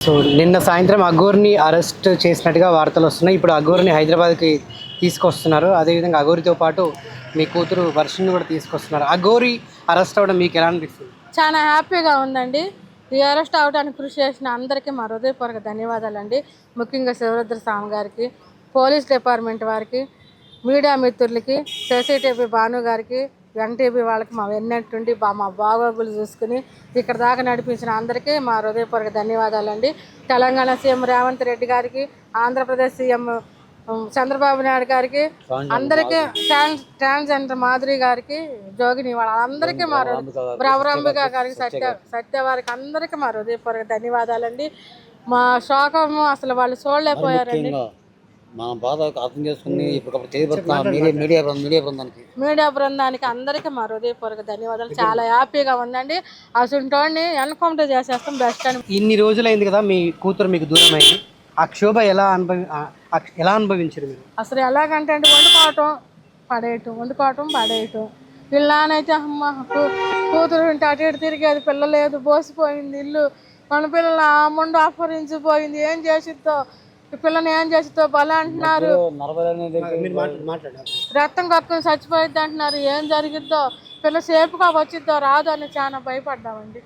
So నిన్న సాయంత్రం అఘోర్ని arrest చేసినట్టుగా వార్తలు వస్తున్నాయి. ఇప్పుడు అఘోర్ని హైదరాబాద్కి తీసుకొస్తున్నారు. అదేవిధంగా అఘోరితో పాటు మీ కూతురు వర్షిని కూడా తీసుకొస్తున్నారు. అఘోరి అరెస్ట్ అవ్వడం మీకు ఎలా అనిపిస్తుంది? చాలా హ్యాపీగా ఉందండి. ఈ అరెస్ట్ అవడానికి కృషి చేసిన అందరికీ మా హృదయపూర్వక ధన్యవాదాలండి. ముఖ్యంగా శివరుద్ర స్వామి గారికి పోలీస్ డిపార్ట్మెంట్ వారికి మీడియా మిత్రులకి సీసీటీవీ భాను గారికి ఎన్టీవీ వాళ్ళకి మా వెన్నట్టుండి బా మా బాగోగులు చూసుకుని ఇక్కడ దాకా నడిపించిన అందరికీ మా హృదయపూర్వక ధన్యవాదాలండి. తెలంగాణ సీఎం రేవంత్ రెడ్డి గారికి ఆంధ్రప్రదేశ్ సీఎం చంద్రబాబు నాయుడు గారికి అందరికీ ట్రాన్స్ ట్రాన్స్జెండర్ మాధురి గారికి జోగిని వాళ్ళందరికీ మా బ్రవరంబిక గారికి సత్య సత్య వారికి అందరికీ మా హృదయపూర్వక ధన్యవాదాలండి. మా శోకము అసలు వాళ్ళు చూడలేకపోయారండి. మన బాధ అర్థం చేసుకుని చేయబడుతున్న మీడియా మీడియా బృందం మీడియా బృందానికి. మీడియా బృందానికి అందరికీ మా హృదయపూర్వక ధన్యవాదాలు. చాలా హ్యాపీగా ఉందండి. అసలు ఎన్కౌంటర్ చేసేస్తాం బెస్ట్ అని. ఇన్ని రోజులైంది కదా మీ కూతురు మీకు దూరం అయింది ఆ క్షోభ ఎలా అనుభవి ఎలా అనుభవించారు మీరు? అసలు ఎలాగంటే అండి వండుకోవటం పడేయటం వండుకోవటం పడేయటం. నానైతే అమ్మ కూతురు ఉంటే అటు ఇటు తిరిగేది పిల్ల లేదు బోసిపోయింది ఇల్లు మన పిల్లలు ఆ ముందు అపహరించిపోయింది ఏం చేసిద్దో? పిల్లని ఏం చేసిద్దో బల అంటున్నారు. రక్తం కక్కుని చచ్చిపోయిద్ది అంటున్నారు. ఏం జరిగిద్దో? పిల్ల సేపుగా వచ్చిద్దో రాదు అని చాలా భయపడ్డామండి.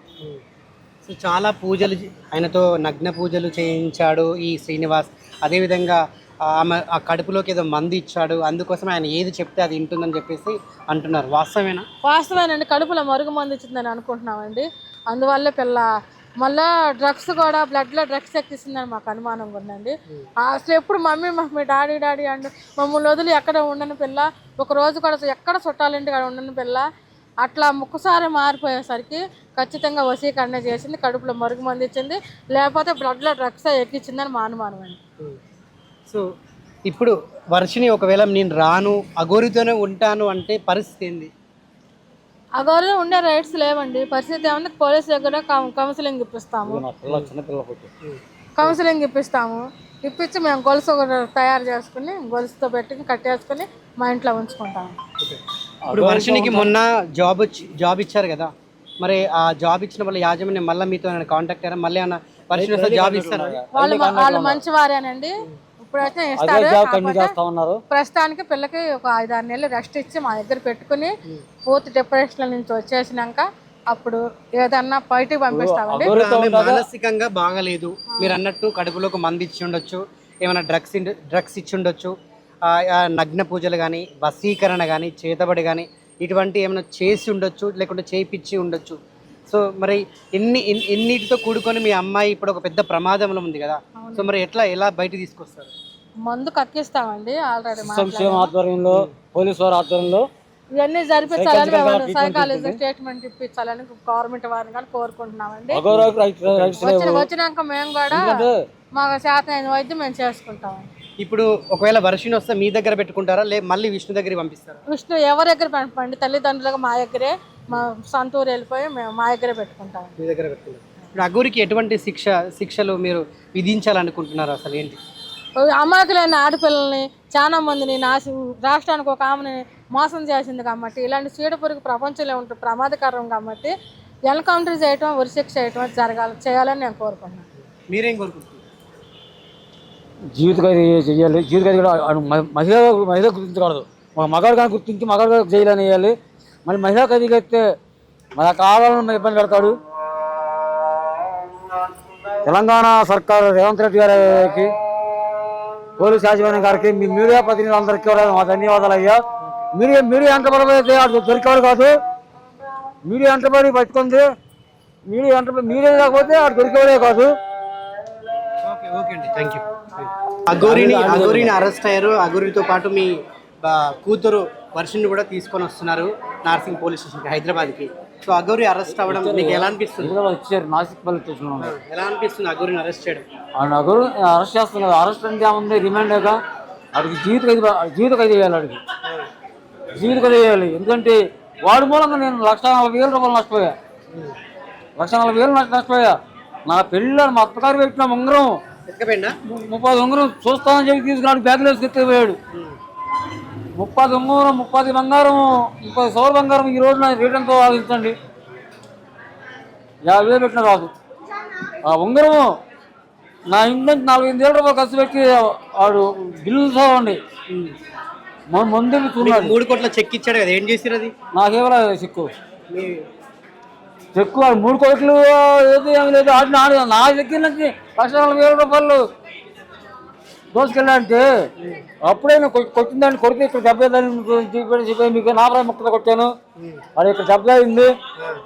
సో చాలా పూజలు ఆయనతో నగ్న పూజలు చేయించాడు ఈ శ్రీనివాస్. అదేవిధంగా ఆమె ఆ కడుపులోకి ఏదో మంది ఇచ్చాడు. అందుకోసం ఆయన ఏది చెప్తే అది వింటుందని చెప్పేసి అంటున్నారు. వాస్తవేనా? వాస్తవేనండి. కడుపులో మరుగు మంది ఇచ్చిందని అనుకుంటున్నామండి. అందువల్ల పిల్ల మళ్ళా డ్రగ్స్ కూడా బ్లడ్లో డ్రగ్స్ ఎక్కిస్తుందని మాకు అనుమానంగా ఉందండి. అసలు ఎప్పుడు mummy mummy daddy daddy and మమ్మల్ని వదిలి ఎక్కడ ఉండని పిల్ల. ఒక రోజు కూడా ఎక్కడ చుట్టాలింటి కాడ ఉండని పిల్ల. అట్లా ముక్కసారి మారిపోయేసరికి ఖచ్చితంగా వసీకరణ చేసింది కడుపులో మరుగు మంది ఇచ్చింది లేకపోతే బ్లడ్లో డ్రగ్స్ ఎక్కించిందని మా అనుమానం అండి. సో ఇప్పుడు వర్షిని ఒకవేళ నేను రాను అఘోరితోనే ఉంటాను అంటే పరిస్థితి ఏంది? అగోలో ఉండే రైట్స్ లేవండి. పరిస్థితి ఏమన్నా పోలీస్ దగ్గర కౌన్సిలింగ్ ఇప్పిస్తాము. కౌన్సిలింగ్ ఇప్పిస్తాము. ఇప్పించి మేము గొలుసు తయారు చేసుకుని గొలుసుతో పెట్టి కట్టేసుకుని మా ఇంట్లో ఉంచుకుంటాము. ఇప్పుడు వర్షినికి మొన్న జాబ్ వచ్చి జాబ్ ఇచ్చారు కదా. మరి ఆ జాబ్ ఇచ్చిన వల్ల యాజమాన్యం మళ్ళీ మీతో కాంటాక్ట్ అయ్యారా? మళ్ళీ జాబ్ ఇస్తారా? వాళ్ళు వాళ్ళు మంచివారేనండి. ఇప్పుడైతే ఉన్నారు. ప్రస్తుతానికి పిల్లకి ఒక ఐదు ఆరు నెలలు రెస్ట్ ఇచ్చి మా దగ్గర పెట్టుకుని పూర్తి డిప్రెషన్ నుంచి వచ్చేసినాక అప్పుడు ఏదన్నా బయటికి పంపిస్తామండి? ఇప్పుడు మానసికంగా బాగలేదు. మీరు అన్నట్టు కడుపులోకి మంది ఇచ్చి ఉండొచ్చు. ఏమైనా డ్రగ్స్ డ్రగ్స్ ఇచ్చి ఉండొచ్చు. నగ్న పూజలు కానీ వశీకరణ కానీ చేతబడి కానీ ఇటువంటి ఏమైనా చేసి ఉండొచ్చు లేకుంటే చేయించి ఉండొచ్చు. సో మరి ఎన్ని ఎన్ని- ఎన్నిటితో కూడుకొని మీ అమ్మాయి ఇప్పుడు ఒక పెద్ద ప్రమాదంలో ఉంది కదా? సో మరి ఎట్లా ఎలా బయట తీసుకొస్తారు? మందు కక్కిస్తామండి ఆల్రెడీ సంక్షేమ ఆధ్వర్యంలో పోలీసు వారి ఆధ్వర్యంలో ఇవన్నీ జరిపించాలని మేము సైకాలజీ స్టేట్మెంట్ ఇప్పించాలని గవర్నమెంట్ వారిని కానీ కోరుకుంటున్నామండి. వచ్చిన వచ్చినాక మేము కూడా మాకు శాతం వైద్యం మేము చేసుకుంటామండి. ఇప్పుడు ఒకవేళ వర్షిని వస్తే మీ దగ్గర పెట్టుకుంటారా? లే మళ్ళీ విష్ణు దగ్గరికి పంపిస్తారా? విష్ణు ఎవరి దగ్గర పంపండి? తల్లిదండ్రులకు మా దగ్గరే. మా సొంతూరు వెళ్ళిపోయి మేము మా దగ్గరే పెట్టుకుంటాం. మీ దగ్గర పెట్టుకుంటారు ఇప్పుడు అగూరికి ఎటువంటి శిక్ష శిక్షలు మీరు విధించాలనుకుంటున్నారు అసలు ఏంటి? అమాయకులైన ఆడపిల్లల్ని చాలా మందిని నాశ రాష్ట్రానికి ఒక ఆమెని మోసం చేసింది కాబట్టి ఇలాంటి చీడపురుగు ప్రపంచంలో ఉంటుంది ప్రమాదకరం కాబట్టి ఎన్కౌంటర్ చేయటం ఉరిశిక్ష చేయటం జరగాలి చేయాలని నేను కోరుకుంటున్నాను. మీరేం కోరుకుంటున్నారు? జీవిత ఖైదీ చేయాలి? జీవిత ఖైదీ కూడా మహిళ మహిళ గుర్తించకూడదు. ఒక మగాడు కానీ గుర్తించి మగాడు కూడా జైలని వేయాలి మరి మహిళా ఖైదీకి అయితే మన కావాలని ఇబ్బంది పెడతాడు. తెలంగాణ సర్కారు రేవంత్ రెడ్డి గారికి పోలీస్ యాజమాన్యం గారికి మీ మీడియా ప్రతినిధులందరికీ కూడా మా ధన్యవాదాలు అయ్యా. మీడియా మీడియా ఎంటబడి అది దొరికేవాడు కాదు. మీడియా ఎంటబడి పట్టుకుంది. మీడియా ఎంట మీడియా లేకపోతే ఆడు దొరికేవాడే కాదు. ఓకే ఓకే అండి. Thank you. అగోరిని అగోరిని అరెస్ట్ అయ్యారు. అగోరితో పాటు మీ కూతురు వర్షిని కూడా తీసుకొని వస్తున్నారు. నార్సింగ్ పోలీస్ స్టేషన్కి హైదరాబాద్కి. సో అగోరి అరెస్ట్ అవ్వడం మీకు ఎలా అనిపిస్తుంది? వచ్చారు నాసిక్ పోలీస్ స్టేషన్లో ఉన్నారు ఎలా అనిపిస్తుంది అగోరిని అరెస్ట్ చేయడం? ఆ నగరు అరెస్ట్ చేస్తున్నారు. అరెస్ట్ అంటే ఏముంది? రిమాండ్ అయ్యాక వాడికి జీవిత ఖైదీ జీవిత ఖైదీ వేయాలి వాడికి జీవిత ఖైదీ వేయాలి ఎందుకంటే వాడి మూలంగా నేను లక్ష నలభై వేల రూపాయలు నష్టపోయా. లక్ష నలభై వేలు నష్ట నష్టపోయా. నా పెళ్ళి మా అత్తగారు పెట్టిన ఉంగరం. ము- ముప్పై ఉంగరం చూస్తానని చెప్పి తీసుకున్నాడు బ్యాగ్లో వేసి ముప్పై ఉంగరం ముప్పై బంగారం ముప్పై సౌర బంగారం ఈ రోజు నా రేట్ ఎంతో ఆలోచించండి యాభై వేలు పెట్టిన రాదు ఆ ఉంగరము నా ఇంటి నుంచి నాలుగైదు వేల రూపాయలు ఖర్చు పెట్టి వాడు బిల్లు చూడండి ముందు చూడాలి. మూడు కోట్ల చెక్ ఇచ్చాడు కదా ఏం చేసిరు అది? నాకేమరా చెక్కు. చెక్కు వాడు మూడు కోట్లు ఏది ఏమి లేదు ఆడి నా నా దగ్గర నుంచి లక్ష నలభై వేల రూపాయలు దోసుకెళ్ళాలంటే అప్పుడే నేను కొ- కొట్టిందాన్ని కొడితే ఇక్కడ దెబ్బేదాన్ని చెప్పి మీకు నాపరా ముక్కలు కొట్టాను. అది ఇక్కడ దెబ్బ అయింది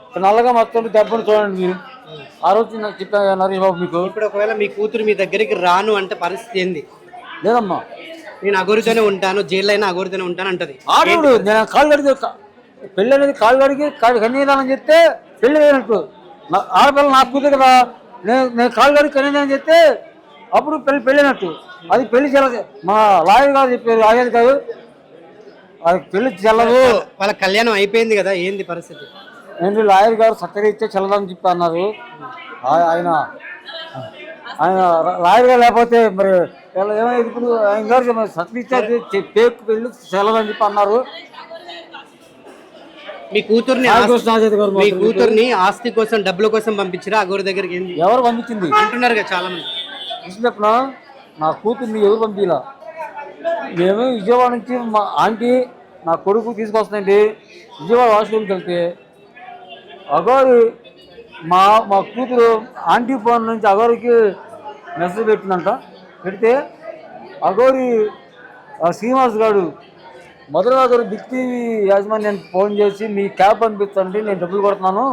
ఇక్కడ నల్లగా మొత్తం దెబ్బను చూడండి. మీరు ఆ రోజు నాకు చెప్పాను నరేష్ బాబు మీకు. ఇప్పుడు ఒకవేళ మీ కూతురు మీ దగ్గరికి రాను అంటే పరిస్థితి ఏంది? లేదమ్మా. నేను అగోరితోనే ఉంటాను జైల్లో అయినా అగోరితోనే ఉంటాను అంటది. ఆడు నేను కాళ్ళు కడిగి పెళ్ళి అనేది కాళ్ళు కడిగి కాళ్ళు కన్నీదానని చెప్తే పెళ్ళి అయినట్టు నా ఆడపిల్ల నా కూతురు కదా నేను నేను కాళ్ళు కడిగి కన్నీదానని చెప్తే అప్పుడు పెళ్ళి పెళ్ళినట్టు అది పెళ్ళి చెల్లదు మా లాయర్ గారు చెప్పారు లాయర్ గారు అది పెళ్ళి చెల్లదు. వాళ్ళ కళ్యాణం అయిపోయింది కదా ఏంది పరిస్థితి? ఏంటి లాయర్ గారు చక్కగా ఇస్తే చెల్లదని చెప్పి అన్నారు. ఆ- ఆయన ఆయన లాయర్ గారు లేకపోతే మరి ఏమైంది ఇప్పుడు ఆయన గారు ఇస్తే పేకు పెళ్ళి చెల్లదని చెప్పి అన్నారు. మీ కూతుర్ని గారు మీ కూతుర్ని ఆస్తి కోసం డబ్బుల కోసం పంపించిరా? అగోరి దగ్గరికి ఏంది? ఎవరు పంపించింది? అంటున్నారు కదా చాలా మంది చెప్పిన? నా కూతుర్ని ఎవరు పంపించలా మేము విజయవాడ నుంచి మా ఆంటీ నా కొడుకు తీసుకొస్తుందండి విజయవాడ వాష్రూమ్కి వెళ్తే అగోరి మా మా కూతురు ఆంటీ ఫోన్ నుంచి అగోరికి మెసేజ్ పెట్టిందంట. పెడితే అగోరి ఆ శ్రీనివాస్ గారు మొదలగా గారు బిగ్ టీవీ యాజమాన్యానికి ఫోన్ చేసి మీ క్యాబ్ పంపించండి నేను డబ్బులు కొడుతున్నాను.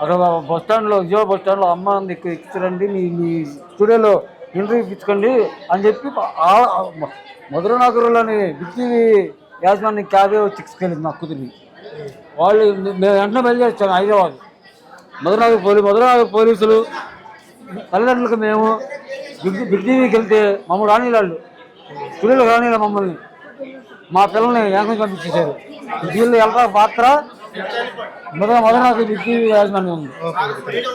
అక్కడ బస్ స్టాండ్లో విజయవాడ బస్ స్టాండ్లో అమ్మ ఉంది ఎక్కించరండి మీ మీ స్టూడియోలో ఇంటర్వ్యూ ఇప్పించుకోండి అని చెప్పి మధుర నగరంలోని బిగ్ యాజమాన్యం క్యాబే తీసుకెళ్ళింది నా కూతురిని. వాళ్ళు మేము వెంటనే బయలుదేరుతాను హైదరాబాద్. మధురనగర్ పోలీ మధురనగర్ పోలీసులు తల్లిదండ్రులకు మేము బిగ్ బిగ్ టీవీకి వెళ్తే మమ్మల్ని రానిలాళ్ళు పిల్లలు రానిలా మమ్మల్ని. మా పిల్లల్ని వెనక పంపించేశారు. వీళ్ళు వెళ్ళరా పాత్ర. మధుర మధురనగర్ బిగ్ టీవీ యాజమాన్యం ఉంది.